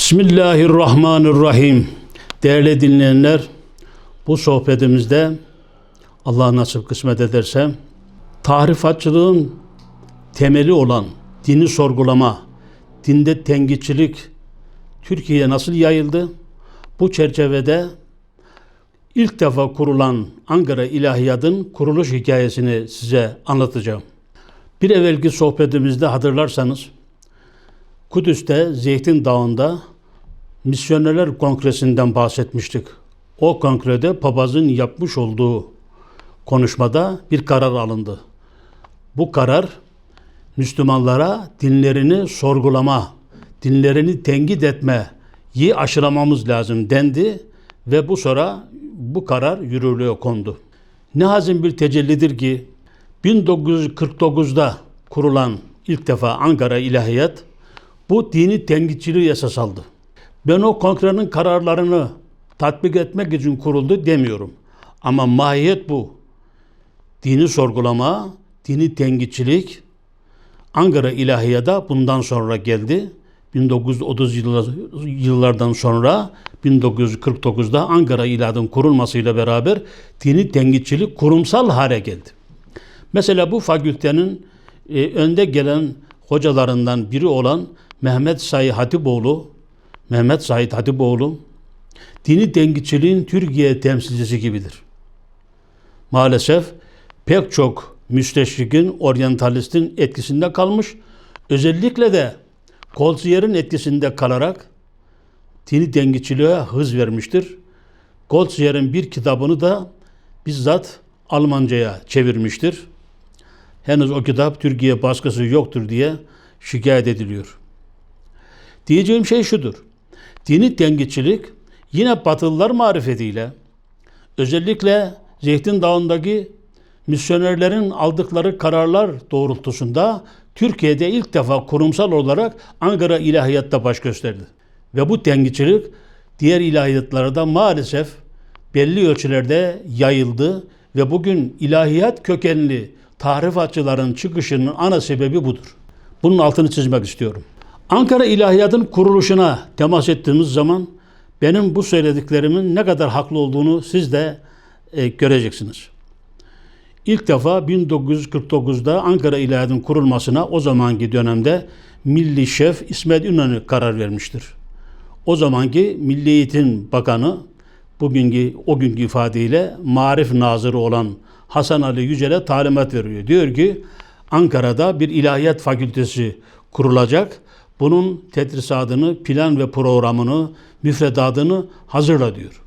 Bismillahirrahmanirrahim. Değerli dinleyenler, bu sohbetimizde Allah nasip kısmet ederse tahrifatçılığın temeli olan dini sorgulama, dinde tengiçilik Türkiye'ye nasıl yayıldı? Bu çerçevede ilk defa kurulan Ankara İlahiyat'ın kuruluş hikayesini size anlatacağım. Bir evvelki sohbetimizde hatırlarsanız Kudüs'te Zeytin Dağı'nda Misyonerler Kongresi'nden bahsetmiştik. O kongrede papazın yapmış olduğu konuşmada bir karar alındı. Bu karar Müslümanlara dinlerini sorgulama, dinlerini tenkit etmeyi aşılamamız lazım dendi ve bu sonra bu karar yürürlüğe kondu. Ne hazin bir tecellidir ki 1949'da kurulan ilk defa Ankara İlahiyat bu dini tenkitçiliği esas aldı. Ben o kongrenin kararlarını tatbik etmek için kuruldu demiyorum. Ama mahiyet bu. Dini sorgulama, dini tenkitçilik Ankara İlahiyat'a bundan sonra geldi. 1930 yıllar- yıllardan sonra 1949'da Ankara İlahiyat'ın kurulmasıyla beraber dini tenkitçilik kurumsal hale geldi. Mesela bu fakültenin e, önde gelen hocalarından biri olan Mehmet Said Hatipoğlu, Mehmet Said Hatipoğlu, dini tenkitçiliğin Türkiye temsilcisi gibidir. Maalesef pek çok müsteşrikin, oryantalistin etkisinde kalmış, özellikle de Goldsier'in etkisinde kalarak dini tenkitçiliğe hız vermiştir. Goldsier'in bir kitabını da bizzat Almanca'ya çevirmiştir. Henüz o kitap Türkiye baskısı yoktur diye şikayet ediliyor. Diyeceğim şey şudur. Dini tenkitçilik yine Batılılar marifetiyle özellikle Zeytin Dağı'ndaki misyonerlerin aldıkları kararlar doğrultusunda Türkiye'de ilk defa kurumsal olarak Ankara İlahiyat'ta baş gösterdi. Ve bu tenkitçilik diğer ilahiyatlara da maalesef belli ölçülerde yayıldı ve bugün ilahiyat kökenli tahrifatçıların çıkışının ana sebebi budur. Bunun altını çizmek istiyorum. Ankara İlahiyat'ın kuruluşuna temas ettiğimiz zaman benim bu söylediklerimin ne kadar haklı olduğunu siz de e, göreceksiniz. İlk defa 1949'da Ankara İlahiyat'ın kurulmasına o zamanki dönemde Milli Şef İsmet İnönü karar vermiştir. O zamanki Milli Eğitim Bakanı bugünkü o günkü ifadeyle Marif Nazırı olan Hasan Ali Yücel'e talimat veriyor. Diyor ki Ankara'da bir ilahiyat fakültesi kurulacak. Bunun tedrisatını, plan ve programını, müfredatını hazırla diyor.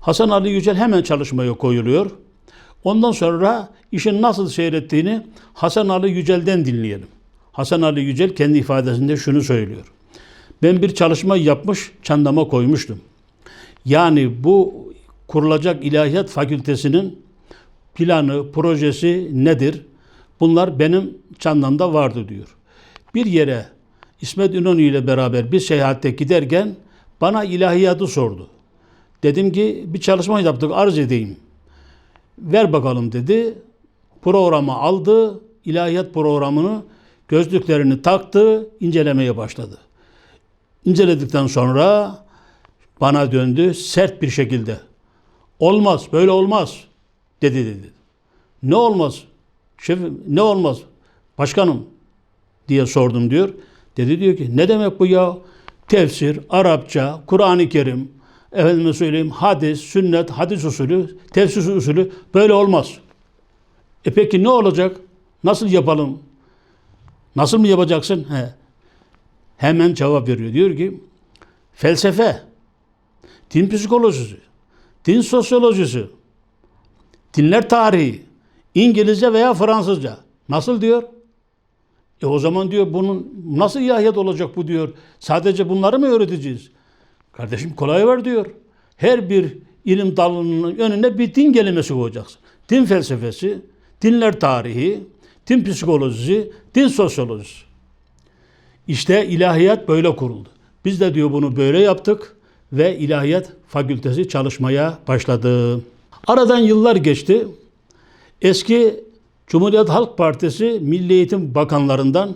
Hasan Ali Yücel hemen çalışmaya koyuluyor. Ondan sonra işin nasıl seyrettiğini Hasan Ali Yücel'den dinleyelim. Hasan Ali Yücel kendi ifadesinde şunu söylüyor. Ben bir çalışma yapmış, çandama koymuştum. Yani bu kurulacak ilahiyat fakültesinin planı, projesi nedir? Bunlar benim çandamda vardı diyor. Bir yere İsmet İnönü ile beraber bir seyahatte giderken bana ilahiyatı sordu. Dedim ki bir çalışma yaptık arz edeyim. Ver bakalım dedi. Programı aldı. ilahiyat programını gözlüklerini taktı. incelemeye başladı. İnceledikten sonra bana döndü sert bir şekilde. Olmaz, böyle olmaz dedi dedi. Ne olmaz? Şefim ne olmaz? Başkanım diye sordum diyor. Dedi diyor ki ne demek bu ya? Tefsir, Arapça, Kur'an-ı Kerim, efendime söyleyeyim hadis, sünnet, hadis usulü, tefsir usulü böyle olmaz. E peki ne olacak? Nasıl yapalım? Nasıl mı yapacaksın? He. Hemen cevap veriyor. Diyor ki felsefe, din psikolojisi, din sosyolojisi, dinler tarihi, İngilizce veya Fransızca. Nasıl diyor? E o zaman diyor bunun nasıl ilahiyat olacak bu diyor. Sadece bunları mı öğreteceğiz? Kardeşim kolay var diyor. Her bir ilim dalının önüne bir din kelimesi koyacaksın. Din felsefesi, dinler tarihi, din psikolojisi, din sosyolojisi. İşte ilahiyat böyle kuruldu. Biz de diyor bunu böyle yaptık ve ilahiyat fakültesi çalışmaya başladı. Aradan yıllar geçti. Eski Cumhuriyet Halk Partisi Milli Eğitim Bakanlarından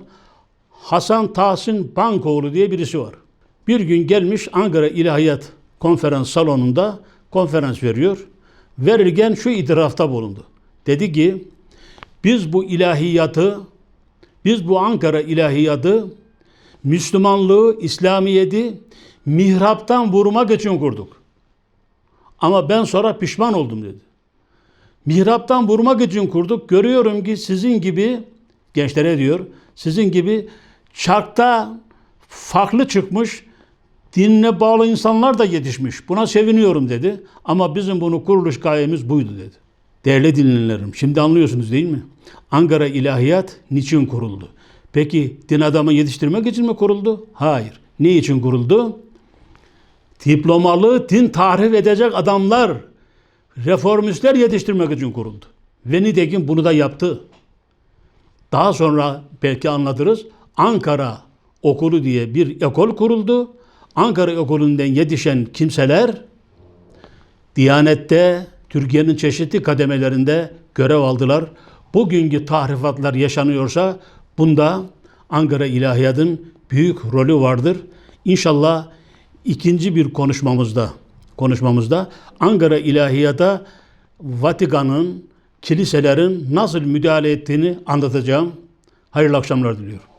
Hasan Tahsin Bankoğlu diye birisi var. Bir gün gelmiş Ankara İlahiyat Konferans Salonu'nda konferans veriyor. Verirken şu itirafta bulundu. Dedi ki biz bu ilahiyatı, biz bu Ankara ilahiyatı Müslümanlığı, İslamiyet'i mihraptan vurmak için kurduk. Ama ben sonra pişman oldum dedi. Mihraptan vurmak için kurduk. Görüyorum ki sizin gibi gençlere diyor, sizin gibi çarkta farklı çıkmış, dinine bağlı insanlar da yetişmiş. Buna seviniyorum dedi. Ama bizim bunu kuruluş gayemiz buydu dedi. Değerli dinleyenlerim, şimdi anlıyorsunuz değil mi? Ankara İlahiyat niçin kuruldu? Peki din adamı yetiştirmek için mi kuruldu? Hayır. Ne için kuruldu? Diplomalı din tahrif edecek adamlar, reformistler yetiştirmek için kuruldu. Ve nitekim bunu da yaptı. Daha sonra belki anlatırız. Ankara Okulu diye bir ekol kuruldu. Ankara Okulu'ndan yetişen kimseler Diyanette, Türkiye'nin çeşitli kademelerinde görev aldılar. Bugünkü tahrifatlar yaşanıyorsa bunda Ankara İlahiyat'ın büyük rolü vardır. İnşallah ikinci bir konuşmamızda konuşmamızda Ankara İlahiyat'a Vatikan'ın, kiliselerin nasıl müdahale ettiğini anlatacağım. Hayırlı akşamlar diliyorum.